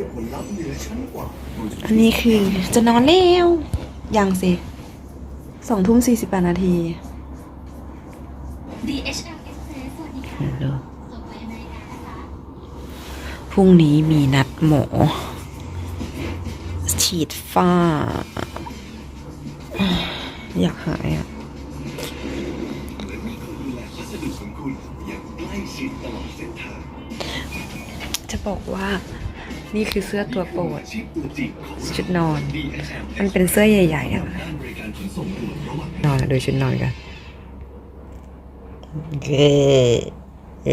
คือผลลัพธ์เหนือชั้นกว่าอันนี้คือจะนอนแล้วยังสิสองทุ่มสี่สิบแปดนาที DHL Express สวัสดีค่ะฮัลโหลส่งไปอเมริกานะคะ พรุ่งนี้มีนัดหมอ ฉีดฝ้า อยากหายอะ และมีคนดูแลพัสดุของคุณอย่างใกล้ชิดตลอดเส้นทาง จะบอกว่า นี่คือเสื้อตัวโปรดชุดนอน มันเป็นเสื้อใหญ่ๆอะการบริการขนส่งด่วนระหว่านอนอะดูชุดนอนกันเกเอ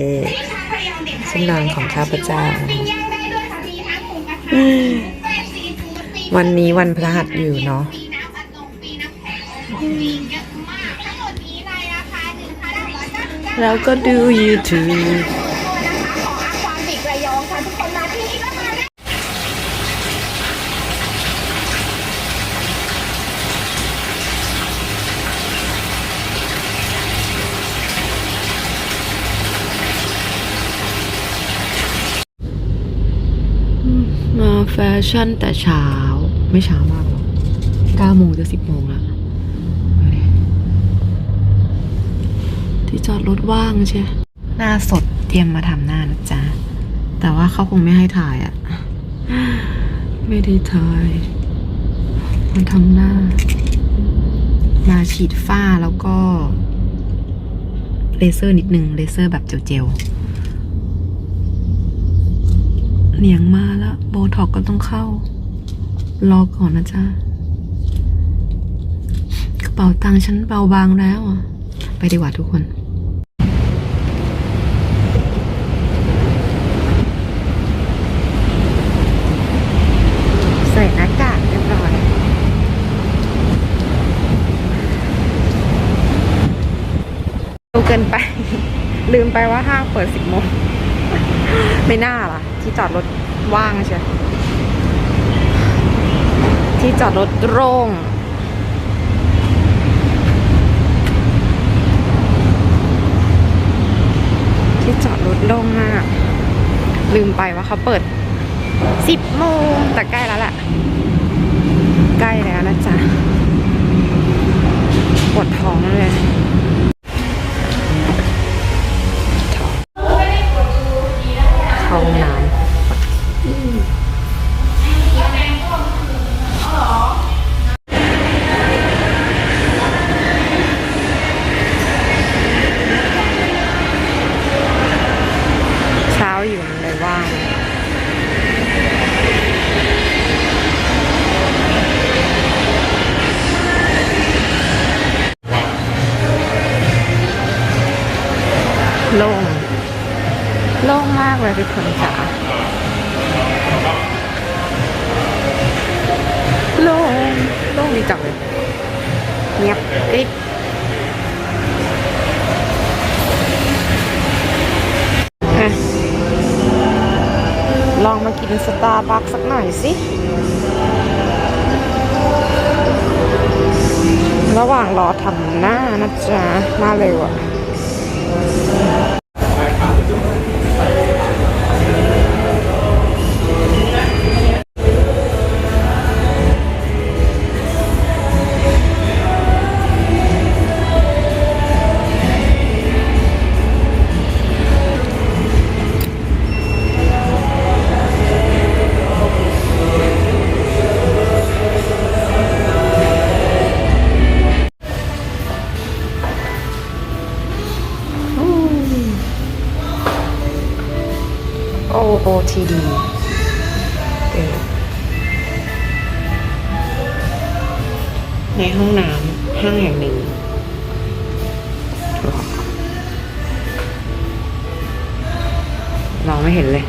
ชุดนอนของข้าพเจ้า วันนี้วันพฤหัสอยู่เนาะปีน้ำอัดลมปีน้ำแข็งมีเยอะมากทั้งหมดนี้ในราคาหนึ่งพันร้อยเก้าสิบเก้า แล้วก็ดู YouTube นะคะของอาความเด็กระยองค่ะทุกคนมาที่นี่ก็มาได้ มา แฟชั่นแต่เช้า ไม่เช้ามากหรอกเก้าโมงจะสิบโมงแล้วที่จอดรถว่างใช่ หน้าสดเตรียมมาทำหน้านะจ๊ะ แต่ว่าเขาคงไม่ให้ถ่ายอะ่ะไม่ได้ถ่ายมาทำหน้า มาฉีดฝ้าแล้วก็เลเซอร์นิดนึง เลเซอร์แบบเจลๆ เห นียงมาแล้วโบท็อกก็ต้องเข้า รอก่อนนะจ๊ะกระเป๋าตังค์ฉันเบาบางแล้วอะ ไปดีกว่าทุกคนใส่หน้ากากเรียบร้อยเร็วเกินไป ลืมไปว่าห้างเปิดสิบโมง ไม่น่าล่ะ ที่จอดรถว่างใช่ที่จอดรถโล่งที่จอดรถโล่งมาก ลืมไปว่าเขาเปิดสิบโมงแต่ใกล้แล้วแหละใกล้แล้วนะจ๊ะปวดท้องเลย โล่งโล่งมากเลยทุกคนจ๋าโล่งโล่งดีจังเลยเงียบกริบอะลองมากินสตาร์บัคสักหน่อยสิ ระหว่างรอทำหน้านะจ๊ะหน้าเร็วอะ Христа. O T D เออในห้องน้ำห้างแห่งหนึ่งมองไม่เห็นเลย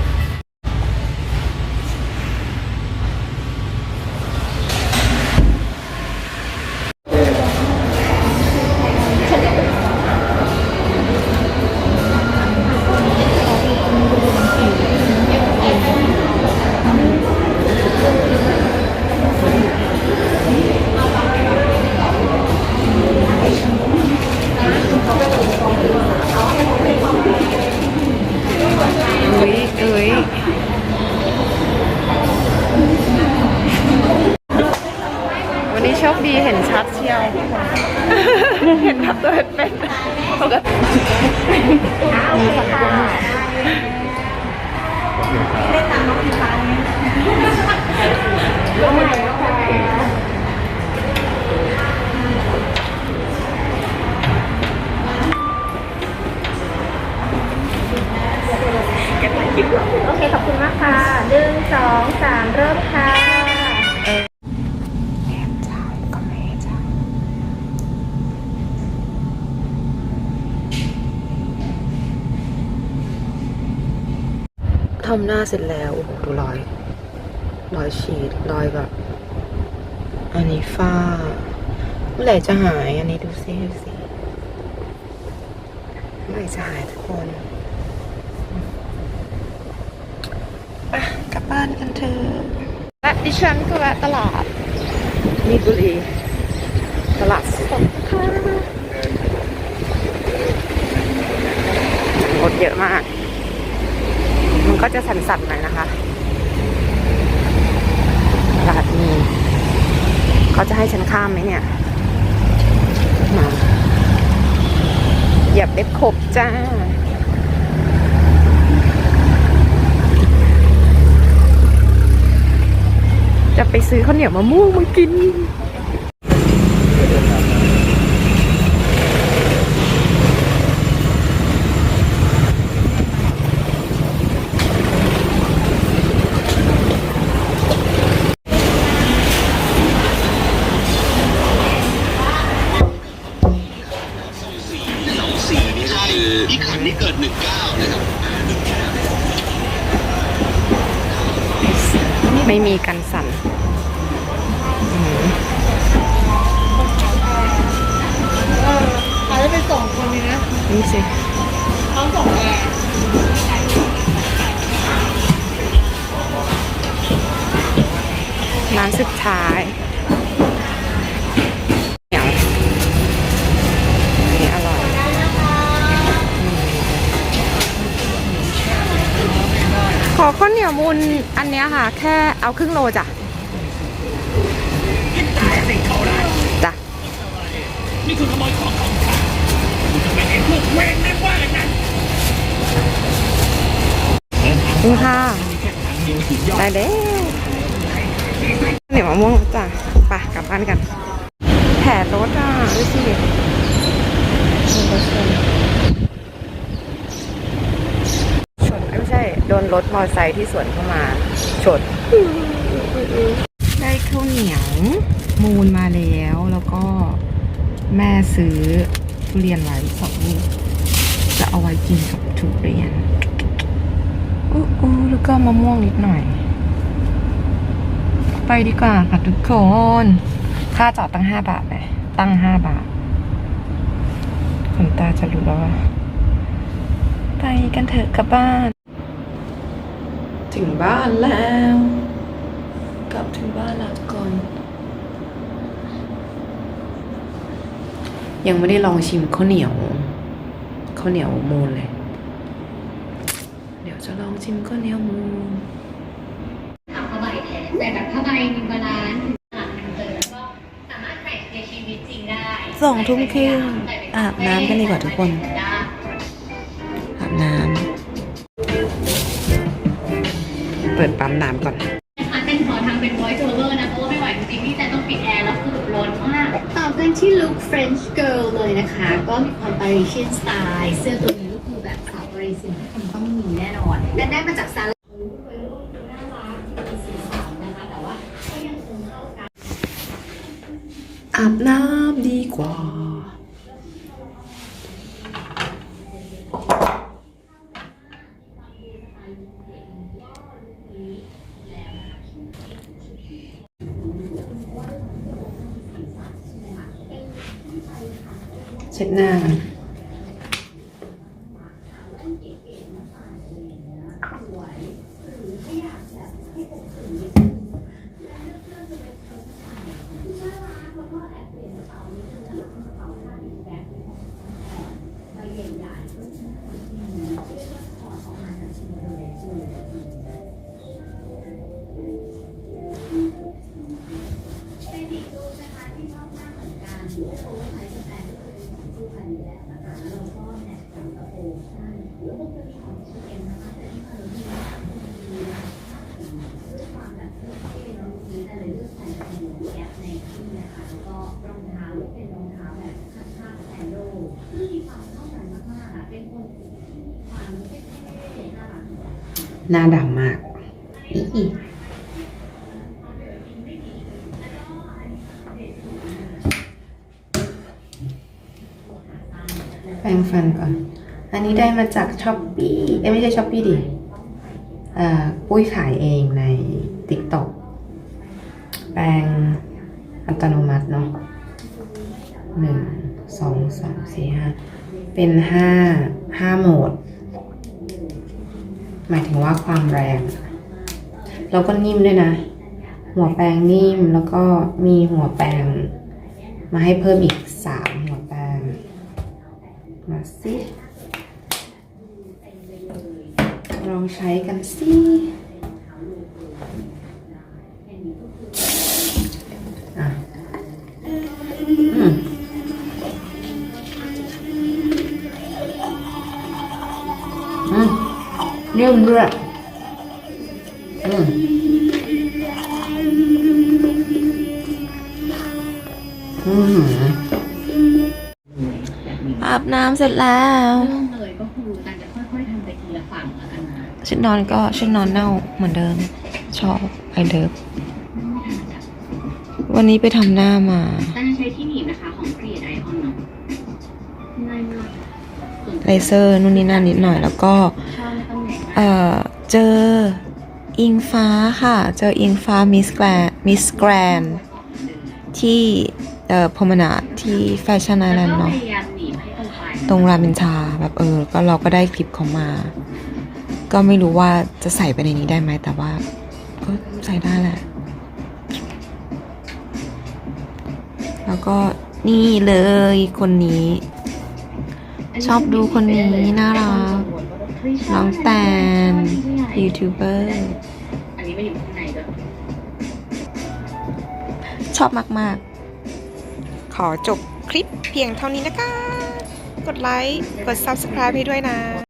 กติโอเค ขอบคุณมากค่ะหนึ่งสองสามเริ่มค่ะแม่จ้าก็แม่จ้า ทำหน้าเสร็จแล้วโอ้โหดูรอยรอยฉีดรอยแบบอันนี้ฝ้า เมื่อไหร่จะหายอันนี้ดูซิดูซิเมื่อไหร่จะหายทุกคนอะกลับบ้านกันเถอะและดิฉันก็แวะตลาดมีบุรีตลาดสดค่ะรถเยอะมาก ก็จะสั่นๆหน่อยนะคะตลาดมีเขาจะให้ฉันข้ามไหมเนี่ย มาเหยียบเล็บขบจ้าจะไปซื้อข้าวเหนียวมะม่วงมากิน เลยนะนี่สิเขาสองแอร์ร้านสุดท้ายขอข้าวเหนียวมูลอันเนี้ยค่ะ แค่เอาครึ่งโลจ้ะจ้ะนี่คือขโมยของของ คุณจะเป็นพวกเวรไม่ว่ากันคุณค่ะได้เด้เหนียวมะม่วงจ้ะไปกลับบ้านกันแผลรถอะดูสิรถชนชนไม่ใช่ โดนรถมอเตอร์ไซค์ที่สวนเข้ามาชนได้ข้าวเหนียวมูลมาแล้วแล้วก็แม่ซื้อ ทุเรียนไว้สองลูกจะเอาไว้กินกับทุเรียนอู้อู้แล้วก็มะม่วงนิดหน่อย ไปดีกว่าค่ะทุกคน ค่าจอดตั้งห้าบาทเลยตั้งห้าบาทขนตาจะรู้แล้วว่า ไปกันเถอะกลับบ้าน ถึงบ้านแล้ว กลับถึงบ้านแล้วทุกคน ยังไม่ได้ลองชิมข้าวเหนียวข้าวเหนียวมูนเลย เดี๋ยวจะลองชิมข้าวเหนียวมูนทำผ้าใบแทนแต่แบบผ้าใบมีบาลานซ์หลังเจอแล้วก็สามารถใส่ในชีวิตจริงได้สองทุ่มครึ่งอาบน้ำกันดีกว่าทุกคนได้อาบน้ำเปิดปั๊มน้ำก่อนนะคะเป็น ที่ลุค French girl เลยนะคะ ก็มีความ Parisian style เสื้อตัวนี้ก็คือแบบสาวปารีสที่คุณต้องมีแน่นอนและได้มาจากซาร่ารักมีสีสันนะคะ แต่ว่าก็ยังคงเข้ากัน อาบน้ำดีกว่า เช็ดหน้า หน้าดำมากอีแปรงฟันก่อน อันนี้ได้มาจากช้อปปี้เอ้ไม่ใช่ช้อปปี้ดิอ่อปุ้ยขายเองใน TikTok แปรงอัตโนมัติเนาะหนึ่งสองสามสี่ห้าเป็นห้าห้าโหมด หมายถึงว่าความแรง แล้วก็นิ่มด้วยนะ หัวแปรงนิ่มแล้วก็มีหัวแปรงมาให้เพิ่มอีกสามหัวแปรงมาสิลองใช้กันสิ อืมอืมอาบน้ำเสร็จแล้วเริ่มเลยก็คือการจะค่อยๆทำไปทีละฝั่งแล้วกันนะชุดนอนก็ชุดนอนเน่าเหมือนเดิม ชอบไอเดิมวันนี้ไปทำหน้ามาแต่จะใช้ที่หนีบนะคะของ Create Icon เนาะง่ายมากส่วนเลเซอร์นู่นนี่นั่นนิดหน่อยแล้วก็ ชอบไม่ต้องเหนื่อยมากเอ่อเจอ อิงฟ้าค่ะ เจออิงฟ้ามิสแกรนมิสแกรนที่เอ่อพมนาที่แฟชั่นไอแลนด์เนาะตรงรามินทาแบบเออ ก็เราก็ได้คลิปเขามา ก็ไม่รู้ว่าจะใส่ไปในนี้ได้ไหมแต่ว่า ก็ใส่ได้แหละ แล้วก็นี่เลยคนนี้ ชอบดูคนนี้น่ารัก น้องแตนยูทูบเบอร์ อันนี้ไม่อยู่ข้างในด้วยชอบมาก ๆ ขอจบคลิปเพียงเท่านี้นะคะ กดไลค์ กด Subscribe ให้ด้วยนะ